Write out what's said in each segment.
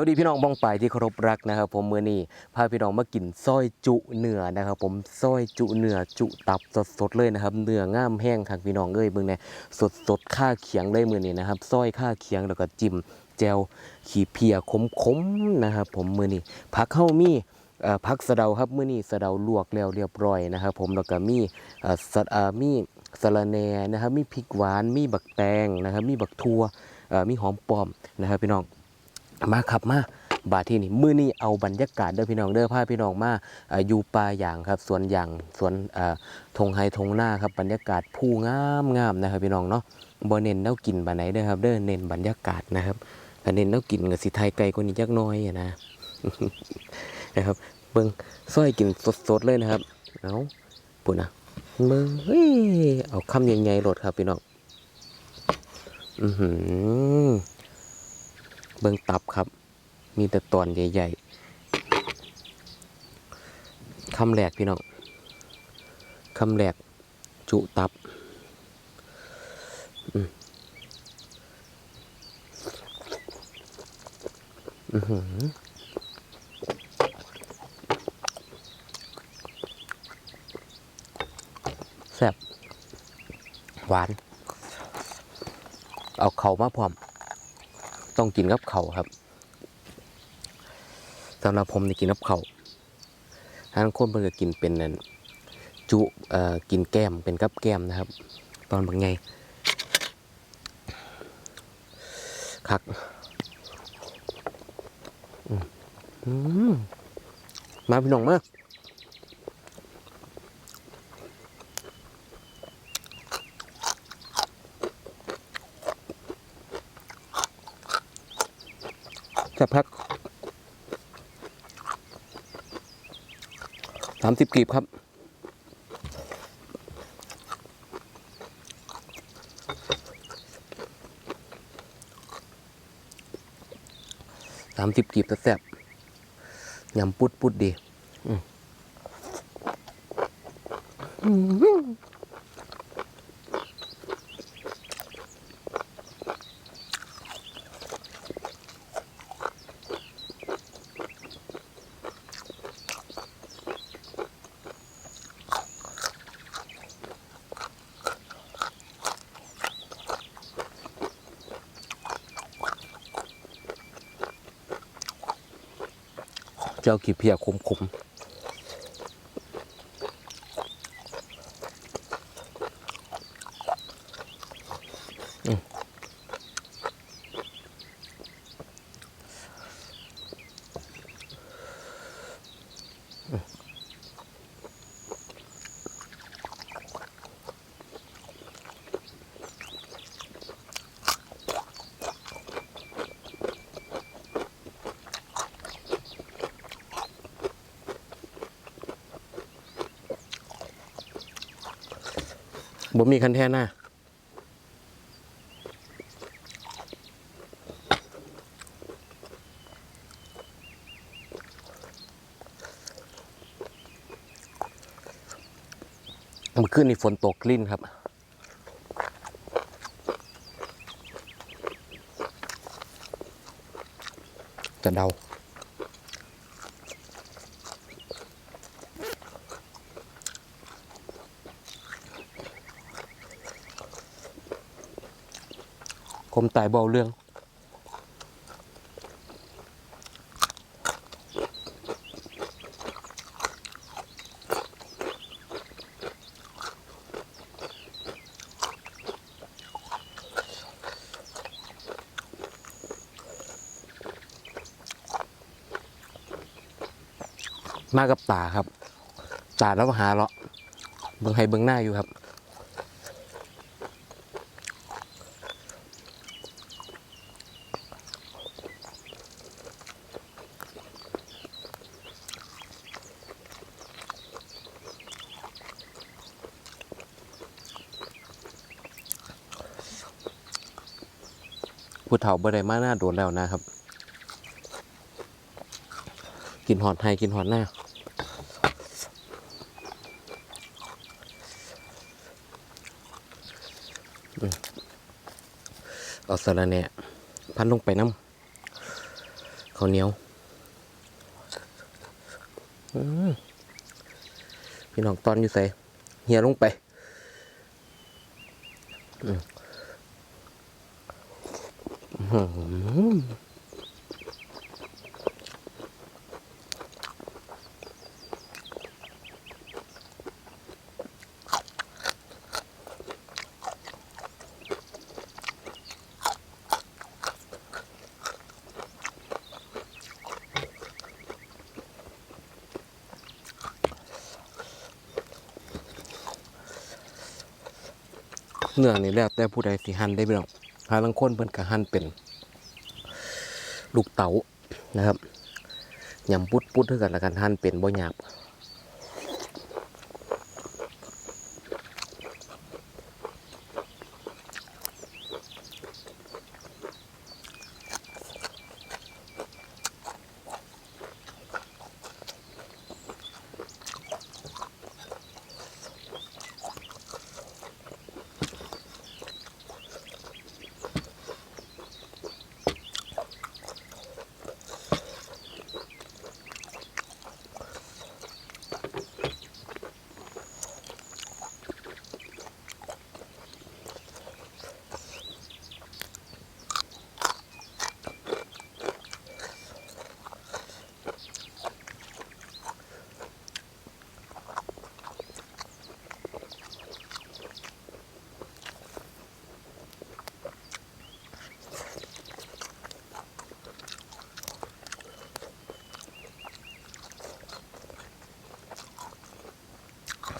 วัสดีพี่น้องบ้องไปที่เคารพรักนะครับ ผมเมื่อนี้พาพี่น้องมากินซอยจุเนื้อนะครับ ผมซอยจุเนื้อจุตับสดๆเลยนะครับเนื้องามแห้งทางพี่น้องเอ้ยเบิ่งเนี่ยสดๆข้าเขียงเลยมือนี้นะครับซอยข้าเขียงแล้วก็จิ้มแจวขี้เพียขมๆนะครับ ผมมื่อนี้ผักเข้ามีเอ่อผักสะเดาครับมื้อนี้สะเดาลวกแล้วเรียบร้อยนะครับ ผมแล้วก็มีเอ่อสะเอ่อมีสะระแหน่นะครับมีพริกหวานมีบักแตงนะครับมีบักทั่วเอ่อมีหอมปอมนะครับพี่น้อง มาครับมาบาที่นี่มือนี้เอาบรรยากาศเด้อพี่น้องเด้อพาพี่น้องมาอยู่ป่าอย่างครับสวนอย่างสวนทงไฮทงหน้าครับบรรยากาศผู้งามงามนะครับพี่น้องเนาะบ่เน้นแนวกินบาไหนเด้อครับ เด้อเน้นบรรยากาศนะครับเน้นแนวกินก็สิไทยไกลกว่านี้จักน้อยนะนะครับเบิ่งซอยกินสดๆเลยนะครับเอาปุ่นนะเบิ่งเฮ้ยเอาคำใหญ่ๆโหลดครับพี่น้องอือหือ บิ่งตับครับ มีแต่ตอนใหญ่ๆคำแรกพี่น้องคำแรกจุตับอือหือแซ่บหวาน เอาเข่ามาพร้อม ต้องกินกับเขาครับสำหรับผมนี่กินกับเขาทางคนเพิ่นก็กินเป็นนั่นจุเอ่อกินแก้มเป็นกับแก้มนะครับ ตอนบางไงคักอืมอืมมาพี่น้องมาจะพักสามสิบกีบครับ สามสิบกีบแซ่บยำปุดปุดดี อืม เจ้าขี้เพียขมขม บ่มีคันแท่หน้าเมื่อคืนนี่ฝนตกกลิ้นครับ จะเดา มตายเบาเรื่อง มากับตาครับ ตาแล้วหาเลาะเบิ่งให้เบิ่งหน้าอยู่ครับ ผู้เฒ่าบ่ได้มาหน้าโดนแล้วนะครับ กินหอดไทยกินหอดหน้าอืมเอาสาระแหน่พันลงไปน้ำข้าวเหนียวพี่น้องตอนอยู่ใส่เหี่ยลงไป อืม เนื้อนี่แล้วแต่ผู้ใดสิหันได้พี่น้อง หาลังคนเพิ่นก็หั่นเป็น ลูกเต๋านะครับยำปุดปุดเท่ากันละกันหั่นเป็นบ่หยาบ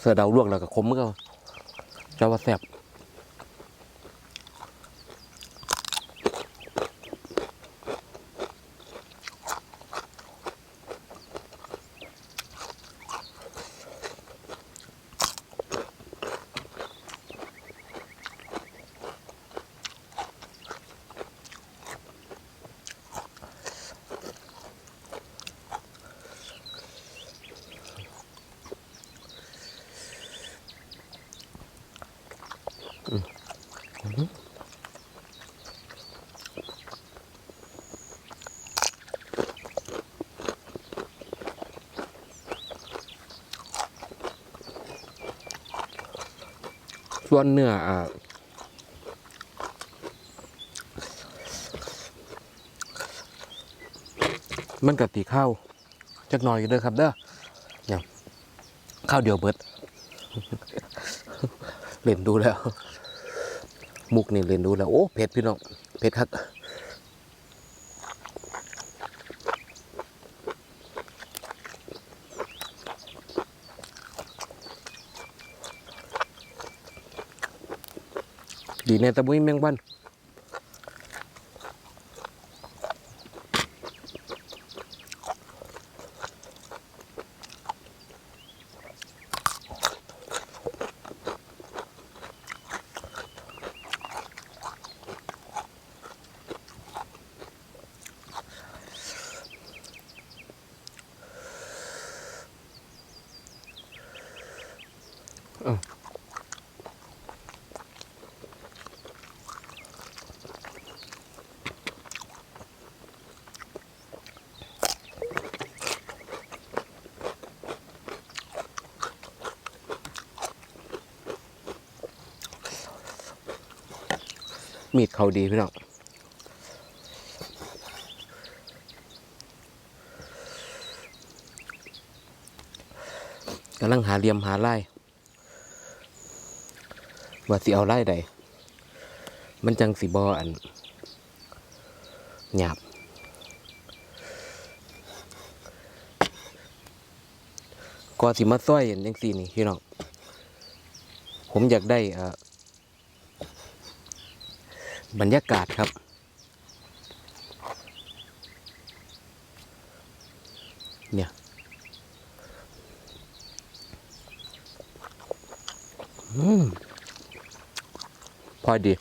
เสือดาวลวงแล้วก็คมมือก็จะว่าแสบ ส่วนเนื้ออ่ามันกับตีข้าวจักหน่อยเด้อครับเด้อเนี่ยข้าวเดียวเบิดเล่นดูแล้ว มุกนี่เล่นดูแล้ว โอ้เผ็ดพี่น้องเผ็ดครับ ในตะบุยแมงวัน มีดเขาดีพี่น้องกำลังหาเหลี่ยมหาไล่ว่าสิเอาไล่ใดมันจังสิบออันหยาบก็สิมาซ้อยอย่างจังสี่นี่พี่น้องผมอยากได้อ่ บรรยากาศครับ เนี่ยอืมพอดี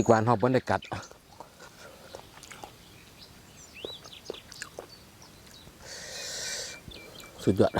ปีกหวานหอบบนได้กัด สุดยอด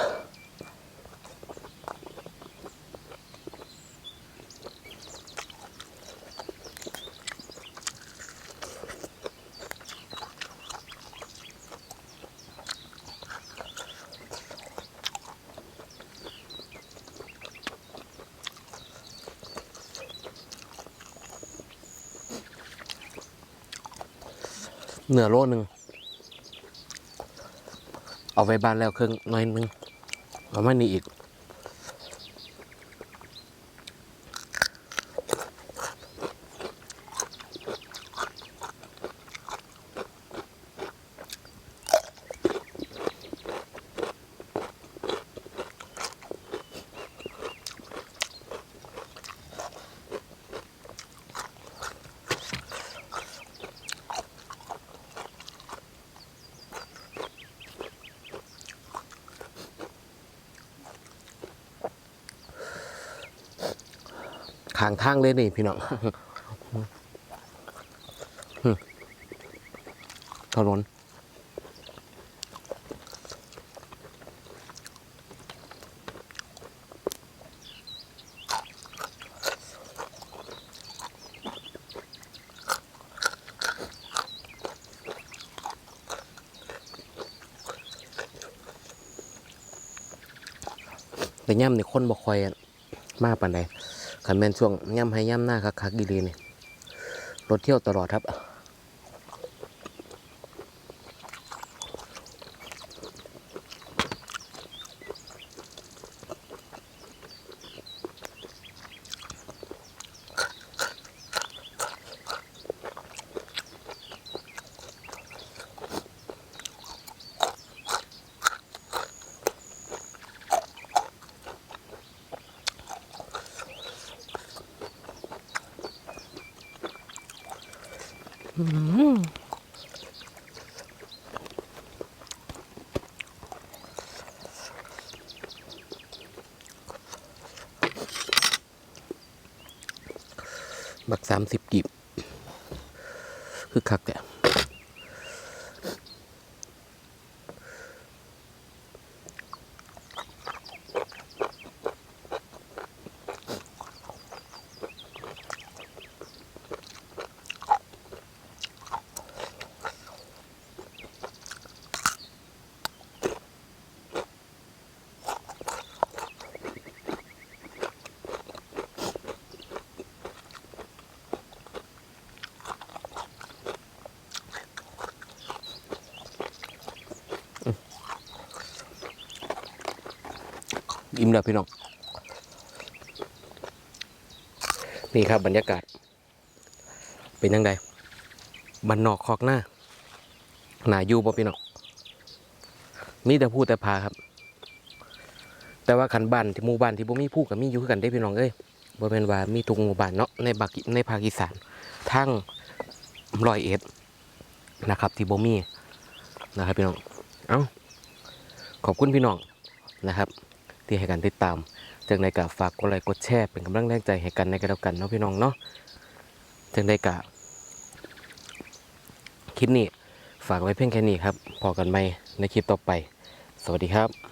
เนื้อโลหนึ่งเอาไว้บ้านแล้วเครื่องหน้อยนึงเอามานี่อีก ข้างทางเลยนี่พี่น้องถนนแต่ย่ำนี่คนบ่คอยมาปานใด คันแม่นช่วงย่ำให้ย่ำหน้าคักๆอีเลีนี่รถเที่ยวตลอดครับ สามสิบกีบคือคักแก อิ่มแล้วพี่น้อง นี่ครับบรรยากาศ เป็นยังไงบันนอกคอกหน้า หนาอยู่บ่พี่น้องมีแต่พูดแต่พาครับ แต่ว่าขันบ้านที่หมู่บ้านที่บ่มีผู้กับมีอยู่คือกันได้พี่น้องเอ้ยบ่แม่นว่ามีทุกหมู่บ้านเนาะในบักในภาคอีสานทั้งร้อยเอ็ดนะครับที่บ่มีนะครับพี่น้อง เอ้า ขอบคุณพี่น้องนะครับ ที่ให้การติดตามจังใดกะฝากกดไลค์กดแชร์เป็นกำลังแรงใจให้กันในกันแล้วกันเนาะพี่น้องเนาะจังใดกะคลิปนี้ฝากไว้เพียงแค่นี้ครับพอกันไหมในคลิปต่อไป สวัสดีครับ